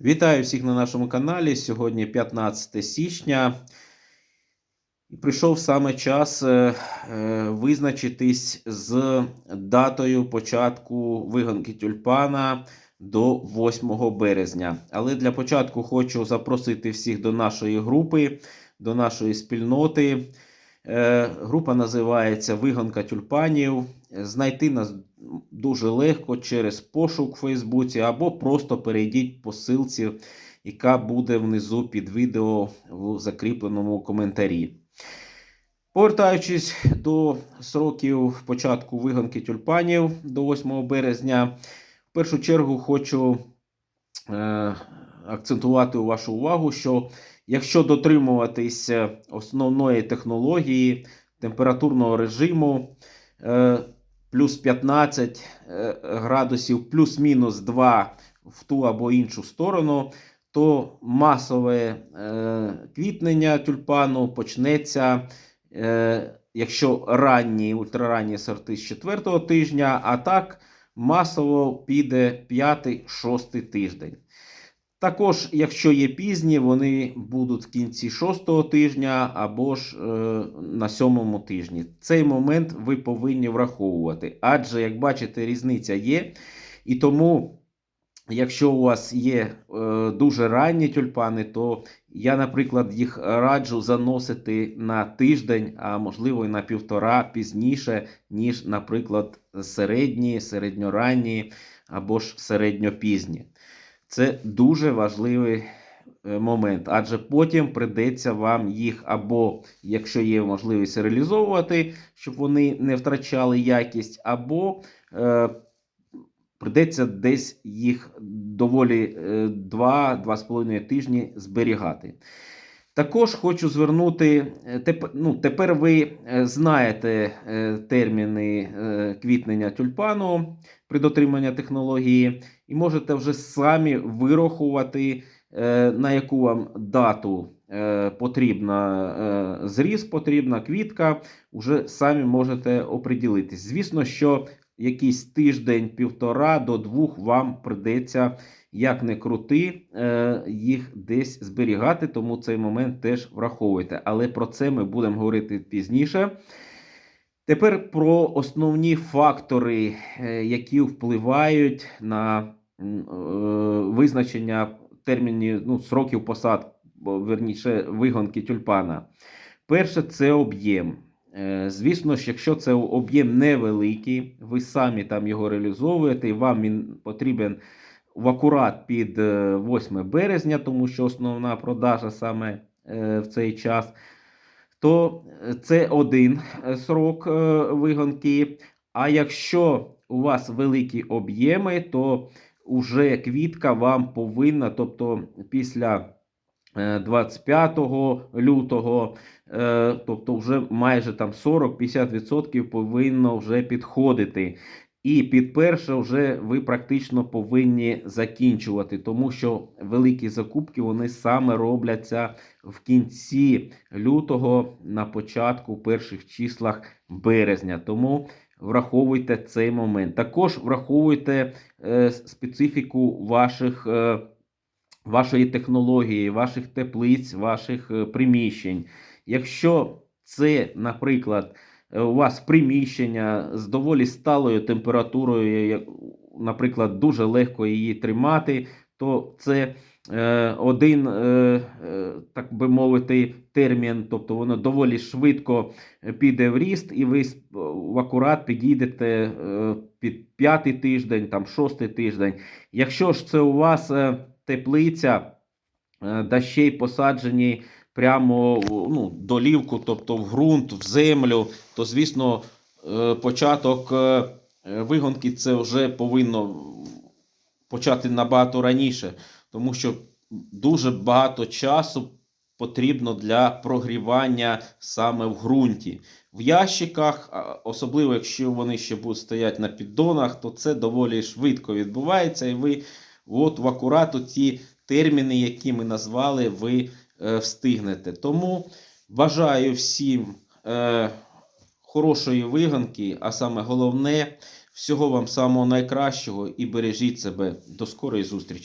Вітаю всіх на нашому каналі. Сьогодні 15 січня. Прийшов саме час е, е, визначитись з датою початку вигонки тюльпана до 8 березня. Але для початку хочу запросити всіх до нашої групи, до нашої спільноти. Е, Група називається Вигонка тюльпанів. Знайти нас дуже легко через пошук в Фейсбуці або просто перейдіть по ссылці, яка буде внизу під відео в закріпленому коментарі. Повертаючись до сроків початку вигонки тюльпанів до 8 березня, в першу чергу хочу е, акцентувати вашу увагу, що якщо дотримуватись основної технології температурного режиму, е, плюс 15 е, градусів, плюс-мінус 2 в ту або іншу сторону, то масове е, квітнення тюльпану почнеться, якщо ранні, ультраранні сорти з 4 тижня, а так масово піде 5-6 тиждень. Також, якщо є пізні, вони будуть в кінці 6 тижня або ж е, на 7 тижні. Цей момент ви повинні враховувати. Адже, як бачите, різниця є. І тому, якщо у вас є е, дуже ранні тюльпани, то я, наприклад, їх раджу заносити на тиждень, а можливо і на півтора пізніше, ніж, наприклад, середні, середньоранні або ж середньопізні. Це дуже важливий е, момент, адже потім прийдеться вам їх або, якщо є можливість реалізовувати, щоб вони не втрачали якість, або е, прийдеться десь їх доволі е, 2-2,5 тижні зберігати. Також хочу звернути, е, ну, тепер ви е, знаєте е, терміни квітнення тюльпану при дотриманні технології, і можете вже самі вирахувати, на яку вам дату потрібна зріз, потрібна квітка, вже самі можете оприділитись. Звісно, що якийсь тиждень, півтора до двох вам придеться, як не крути, е, їх десь зберігати, тому цей момент теж враховуйте. Але про це ми будемо говорити пізніше. Тепер про основні фактори, е, які впливають на е, визначення термінів, ну, сроків посад, верніше, вигонки тюльпана. Перше це об'єм. Е, Звісно ж, якщо це об'єм невеликий, ви самі там його реалізовуєте, і вам він потрібен в акурат під е, 8 березня, тому що основна продажа саме е, в цей час, то е, це один е, срок е, вигонки. А якщо у вас великі об'єми, то вже квітка вам повинна, тобто після е, 25 лютого, е, тобто вже майже там 40-50% повинно вже підходити. І під перше вже ви практично повинні закінчувати, тому що великі закупки вони саме робляться в кінці лютого, на початку перших числах березня. Тому враховуйте цей момент. Також враховуйте е, специфіку ваших. Е, Вашої технології, ваших теплиць, ваших е, приміщень. Якщо це, наприклад, е, у вас приміщення з доволі сталою температурою, наприклад, дуже легко її тримати, то це е, один, так би мовити, термін, тобто воно доволі швидко піде в ріст, і ви в акурат підійдете під п'ятий тиждень, там шостий тиждень. Якщо ж це у вас теплиця, е, да й посаджені прямо ну, долівку, тобто в ґрунт, в землю, то звісно, е, початок е, вигонки це вже повинно почати набагато раніше, тому що дуже багато часу потрібно для прогрівання саме в ґрунті. В ящиках, особливо якщо вони ще будуть стояти на піддонах, то це доволі швидко відбувається, і ви от в акурату ті терміни, які ми назвали, ви е, встигнете. Тому бажаю всім е, хорошої вигонки, а саме головне, всього вам самого найкращого і бережіть себе. До скорої зустрічі!